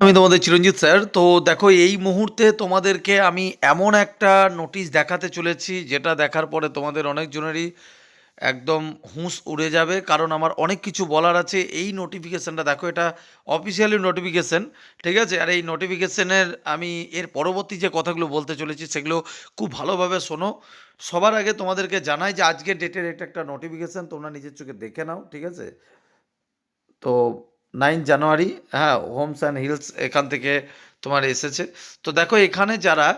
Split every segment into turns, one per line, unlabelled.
আমি তোমাদের চিরঞ্জিত স্যার। তো দেখো, এই মুহূর্তে তোমাদেরকে আমি এমন একটা নোটিশ দেখাতে চলেছি, যেটা দেখার পরে তোমাদের অনেকজনেরই একদম হুঁশ উড়ে যাবে, কারণ আমার অনেক কিছু বলার আছে। এই নোটিফিকেশানটা দেখো, এটা অফিসিয়ালি নোটিফিকেশান ঠিক আছে? আর এই নোটিফিকেশানের আমি এর পরবর্তী যে কথাগুলো বলতে চলেছি, সেগুলো খুব ভালোভাবে শোনো। সবার আগে তোমাদেরকে জানাই যে আজকের ডেটের এটা একটা নোটিফিকেশান তোমরা নিজের চোখে দেখে নাও, ঠিক আছে? তো নাইন জানুয়ারি হ্যাঁ হোমস অ্যান্ড হিলস এখান থেকে তোমার এসেছে। তো দেখো, এখানে যারা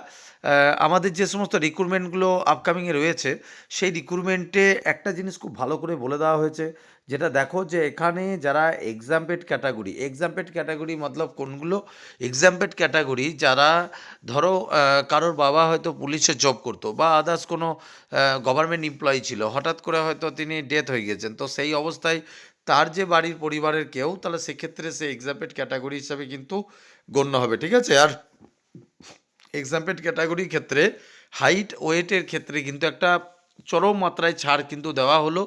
আমাদের যে সমস্ত রিক্রুটমেন্টগুলো আপকামিংয়ে রয়েছে, সেই রিক্রুটমেন্টে একটা জিনিস খুব ভালো করে বলে দেওয়া হয়েছে, যেটা দেখো যে এখানে যারা এক্সাম্পেড ক্যাটাগরি এক্সামপেড ক্যাটাগরি মতলব কোনগুলো? এক্সামপেড ক্যাটাগরি যারা, ধরো কারোর বাবা হয়তো পুলিশে জব করতো বা আদার্স কোনো গভর্নমেন্ট এমপ্লয়ি ছিল, হঠাৎ করে হয়তো তিনি ডেথ হয়ে গেছেন। তো সেই অবস্থায় তার যে বাড়ির পরিবারের কেউ, তাহলে সেক্ষেত্রে সে এক্সাম্পেড ক্যাটাগরি হিসাবে কিন্তু গণ্য হবে, ঠিক আছে? আর এক্সাম্পেড ক্যাটাগরির ক্ষেত্রে হাইট ওয়েটের ক্ষেত্রে কিন্তু একটা চরম মাত্রায় ছাড় কিন্তু দেওয়া হলো।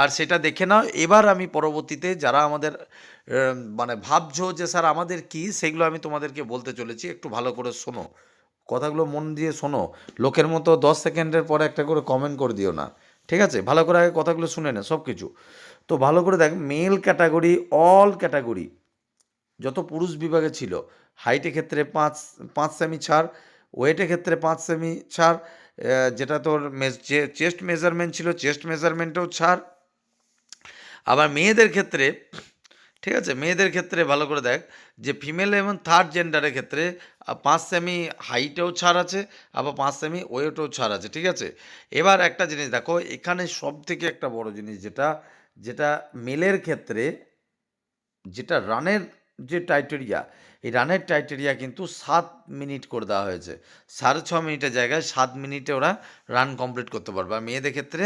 আর সেটা দেখে নাও, এবার আমি পরবর্তীতে যারা আমাদের মানে ভাবছ যে স্যার আমাদের কি, সেগুলো আমি তোমাদেরকে বলতে চলেছি, একটু ভালো করে শোনো। কথাগুলো মন দিয়ে শোনো। লোকের মতো দশ সেকেন্ডের পরে একটা করে কমেন্ট করে দিও না, ঠিক আছে? ভালো করে আগে কথাগুলো শুনে না সব কিছু তো ভালো করে দেখ মেল ক্যাটাগরি অল ক্যাটাগরি যত পুরুষ বিভাগে ছিল হাইটের ক্ষেত্রে পাঁচ পাঁচ সেমি ছাড় ওয়েটের ক্ষেত্রে পাঁচ সেমি ছাড় যেটা তোর চেস্ট মেজারমেন্ট ছিল চেস্ট মেজারমেন্টেও ছাড়। আবার মেয়েদের ক্ষেত্রে, ঠিক আছে, মেয়েদের ক্ষেত্রে ভালো করে দেখ, যে ফিমেল এবং থার্ড জেন্ডারের ক্ষেত্রে পাঁচ সেমি হাইটেও ছাড় আছে, আবার পাঁচ সেমি ওয়েটেও ছাড় আছে, ঠিক আছে? এবার একটা জিনিস দেখো, এখানে সব থেকে একটা বড় জিনিস যেটা যেটা মেলের ক্ষেত্রে যেটা রানের যে টাইটেরিয়া, এই রানের টাইটেরিয়া কিন্তু সাত মিনিট করে দেওয়া হয়েছে। সাড়ে ছ মিনিটের জায়গায় সাত মিনিটে ওরা রান কমপ্লিট করতে পারবে। আর মেয়েদের ক্ষেত্রে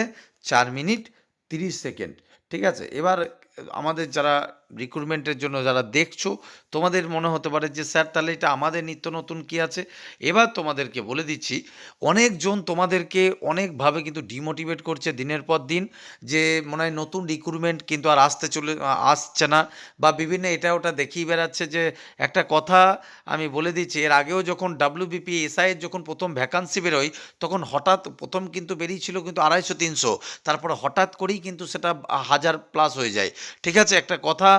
চার মিনিট তিরিশ সেকেন্ড, ঠিক আছে? এবার আমাদের যারা রিক্রুটমেন্টের জন্য যারা দেখছ, তোমাদের মনে হতে পারে যে, স্যার, তাহলে এটা আমাদের নিত্য নতুন কি আছে? এবার তোমাদেরকে বলে দিচ্ছি, অনেকজন তোমাদেরকে অনেকভাবে কিন্তু ডিমোটিভেট করছে দিনের পর দিন, যে মনে হয় নতুন রিক্রুটমেন্ট কিন্তু আর আসতে চলে, আসছে না বা বিভিন্ন এটা ওটা দেখিয়ে বেড়াচ্ছে যে, একটা কথা আমি বলে দিচ্ছি, এর আগেও যখন ডাব্লিউবিপি এসআইয়ের যখন প্রথম ভ্যাকান্সি বেরোয়, তখন হঠাৎ প্রথম কিন্তু বেরিয়েছিল কিন্তু আড়াইশো তিনশো, তারপরে হঠাৎ করেই কিন্তু সেটা হাজার প্লাস হয়ে যায়। ঠিক আছে? একটা কথা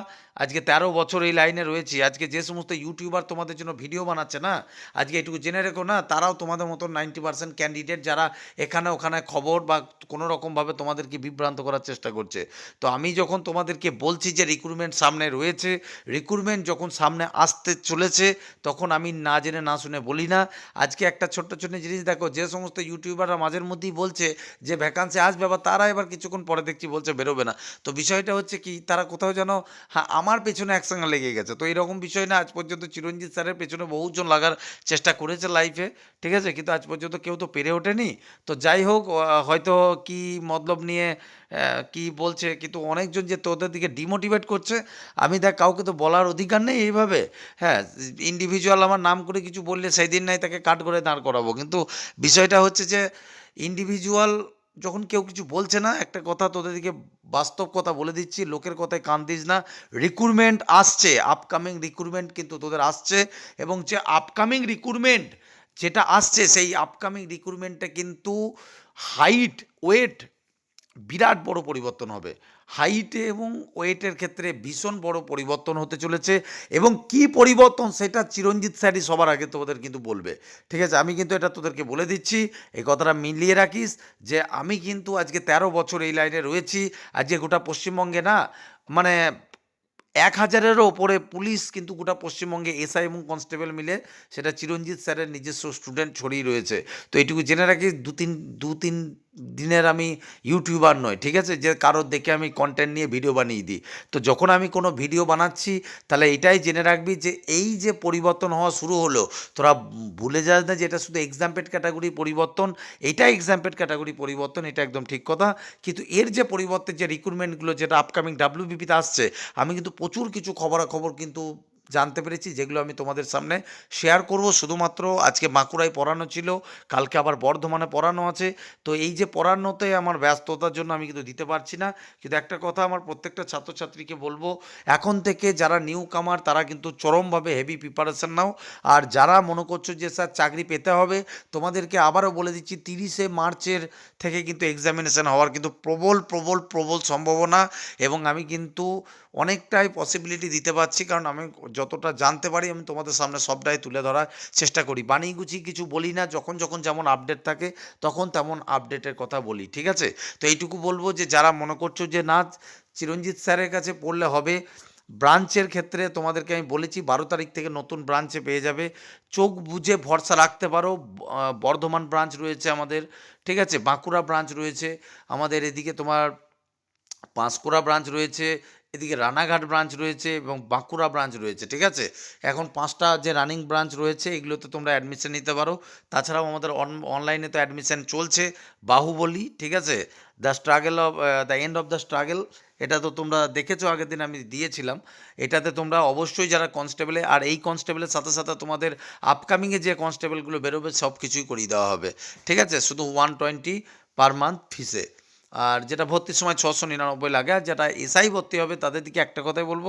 আজকে তেরো বছর এই লাইনে রয়েছি। আজকে যে সমস্ত ইউটিউবার তোমাদের জন্য ভিডিও বানাচ্ছে না, আজকে এটুকু জেনে রেখো না, তারাও তোমাদের মতো নাইনটি পার্সেন্ট ক্যান্ডিডেট যারা এখানে ওখানে খবর বা কোনো রকমভাবে তোমাদেরকে বিভ্রান্ত করার চেষ্টা করছে। তো আমি যখন তোমাদেরকে বলছি যে রিক্রুটমেন্ট সামনে রয়েছে রিক্রুটমেন্ট যখন সামনে আসতে চলেছে, তখন আমি না জেনে না শুনে বলি না। আজকে একটা ছোট্ট ছোট্ট জিনিস দেখো, যে সমস্ত ইউটিউবাররা মাঝের মধ্যেই বলছে যে ভ্যাকান্সি আসবে, আবার তারা এবার কিছুক্ষণ পরে দেখছি বলছে বেরোবে না। তো বিষয়টা হচ্ছে কি, তারা কোথাও যেন হ্যাঁ আমার পেছনে একসঙ্গে লেগে গেছে। তো এরকম বিষয় না, আজ পর্যন্ত চিরঞ্জিত স্যারের পেছনে বহুজন লাগার চেষ্টা করেছে লাইফে ঠিক আছে? কিন্তু আজ পর্যন্ত কেউ তো পেরে ওঠেনি। তো যাই হোক হয়তো কি মতলব নিয়ে কি বলছে, কিন্তু অনেকজন যে তোদের দিকে ডিমোটিভেট করছে, আমি দেখ, কাউকে তো বলার অধিকার নেই এইভাবে। হ্যাঁ ইন্ডিভিজুয়াল আমার নাম করে কিছু বললে সেই দিন নাই তাকে কাট করে দাঁড় করাবো। কিন্তু বিষয়টা হচ্ছে যে ইন্ডিভিজুয়াল যখন কেউ কিছু বলছে না, একটা কথা তোদেরকে বাস্তব কথা বলে দিচ্ছি, লোকের কথায় কান দিস না। রিক্রুটমেন্ট আসছে আপকামিং রিক্রুটমেন্ট কিন্তু তোদের আসছে এবং যে আপকামিং রিক্রুটমেন্ট যেটা আসছে, সেই আপকামিং রিক্রুটমেন্টটা কিন্তু হাইট ওয়েট বিরাট বড় পরিবর্তন হবে। হাইটে এবং ওয়েটের ক্ষেত্রে ভীষণ বড় পরিবর্তন হতে চলেছে এবং কি পরিবর্তন সেটা চিরঞ্জিত স্যারই সবার আগে তোমাদের কিন্তু বলবে। ঠিক আছে, আমি কিন্তু এটা তোদেরকে বলে দিচ্ছি, এই কথাটা মিলিয়ে রাখিস যে আমি কিন্তু আজকে তেরো বছর এই লাইনে রয়েছি, আজকে গোটা পশ্চিমবঙ্গে না মানে এক হাজারেরও ওপরে পুলিশ কিন্তু গোটা পশ্চিমবঙ্গে এসআই এবং কনস্টেবল মিলে সেটা চিরঞ্জিত স্যারের নিজস্ব স্টুডেন্ট ছড়িয়ে রয়েছে। তো এইটুকু জেনে রাখি দু তিন দু তিন দিনের আমি ইউটিউবার নয় ঠিক আছে? যে কারোর দেখে আমি কন্টেন্ট নিয়ে ভিডিও বানিয়ে দিই। তো যখন আমি কোনো ভিডিও বানাচ্ছি, তাহলে এটাই জেনে রাখবি যে এই যে পরিবর্তন হওয়া শুরু হলো, তোরা ভুলে যাস না যে এটা শুধু এক্সাম্পেড ক্যাটাগরি পরিবর্তন এটা এক্সাম্পেড ক্যাটাগরি পরিবর্তন, এটা একদম ঠিক কথা। কিন্তু এর যে পরিবর্তে যে রিক্রুটমেন্টগুলো যেটা আপকামিং ডাব্লিউবিপিতে আসছে, আমি কিন্তু প্রচুর কিছু খবরাখবর কিন্তু জানতে পেরেছি, যেগুলো আমি তোমাদের সামনে শেয়ার করব। শুধুমাত্র আজকে বাঁকুড়ায় পড়ানো ছিল, কালকে আবার বর্ধমানে পড়ানো আছে। তো এই যে পড়ানোতে আমার ব্যস্ততার জন্য আমি কিন্তু দিতে পারছি না। কিন্তু একটা কথা আমার প্রত্যেকটা ছাত্রছাত্রীকে বলব, এখন থেকে যারা নিউ কামার তারা কিন্তু চরমভাবে হেভি প্রিপারেশান নাও। আর যারা মনে করছ যে স্যার চাকরি পেতে হবে, তোমাদেরকে আবারও বলে দিচ্ছি, তিরিশে মার্চের থেকে কিন্তু এক্সামিনেশন হওয়ার কিন্তু প্রবল প্রবল প্রবল সম্ভাবনা। এবং আমি কিন্তু অনেকটাই পসিবিলিটি দিতে পারছি, কারণ আমি যতটা জানতে পারি আমি তোমাদের সামনে সবটাই তুলে ধরার চেষ্টা করি। বানিয়ে গুছিয়ে কিছু বলি না, যখন যখন যেমন আপডেট থাকে, তখন তেমন আপডেটের কথা বলি, ঠিক আছে? তো এইটুকু বলব যে, যারা মনে করছ যে, না, চিরঞ্জিত স্যারের কাছে পড়লে হবে ব্রাঞ্চের ক্ষেত্রে তোমাদেরকে আমি বলেছি, বারো তারিখ থেকে নতুন ব্রাঞ্চে পেয়ে যাবে। চোখ বুঝে ভরসা রাখতে পারো বর্ধমান ব্রাঞ্চ রয়েছে আমাদের, ঠিক আছে? বাঁকুড়া ব্রাঞ্চ রয়েছে, আমাদের এদিকে তোমার পাঁশকুড়া ব্রাঞ্চ রয়েছে এদিকে রানাঘাট ব্রাঞ্চ রয়েছে এবং বাঁকুড়া ব্রাঞ্চ রয়েছে, ঠিক আছে? এখন পাঁচটা যে রানিং ব্রাঞ্চ রয়েছে, এগুলোতে তোমরা অ্যাডমিশন নিতে পারো। তাছাড়াও আমাদের অনলাইনে তো অ্যাডমিশন চলছে, বাহুবলী, ঠিক আছে? The struggle of the end of the struggle এটা তো তোমরা দেখেছ, আগের দিন আমি দিয়েছিলাম। এটাতে তোমরা অবশ্যই যারা কনস্টেবলে আর এই কনস্টেবলের সাথে সাথে তোমাদের আপকামিংয়ে যে কনস্টেবলগুলো বেরোবে সব কিছুই করিয়ে দেওয়া হবে, ঠিক আছে? শুধু ওয়ান টোয়েন্টি পার মান্থ ফিসে আর যেটা ভর্তির সময় ছশো নিরানব্বই লাগে আর যেটা এসআই ভর্তি হবে, তাদের দিকে একটা কথাই বলব,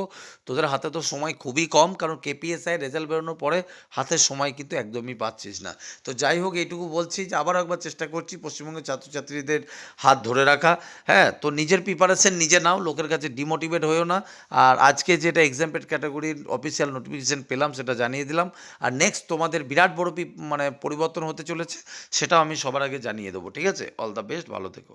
তোদের হাতে তো সময় খুবই কম, কারণ কেপিএসআই রেজাল্ট বেরোনোর পরে হাতে সময় কিন্তু একদমই পাচ্ছিস না। তো যাই হোক, এইটুকু বলছি যে আবার একবার চেষ্টা করছি পশ্চিমবঙ্গের ছাত্রছাত্রীদের হাত ধরে রাখা। হ্যাঁ তো নিজের প্রিপারেশন নিজে নাও, লোকের কাছে ডিমোটিভেট হয়েও না। আর আজকে যেটা এক্সাম্পেড ক্যাটাগরির অফিসিয়াল নোটিফিকেশন পেলাম, সেটা জানিয়ে দিলাম। আর নেক্সট তোমাদের বিরাট বড় মানে পরিবর্তন হতে চলেছে, সেটাও আমি সবার আগে জানিয়ে দেবো, ঠিক আছে? অল দ্য বেস্ট ভালো থেকো।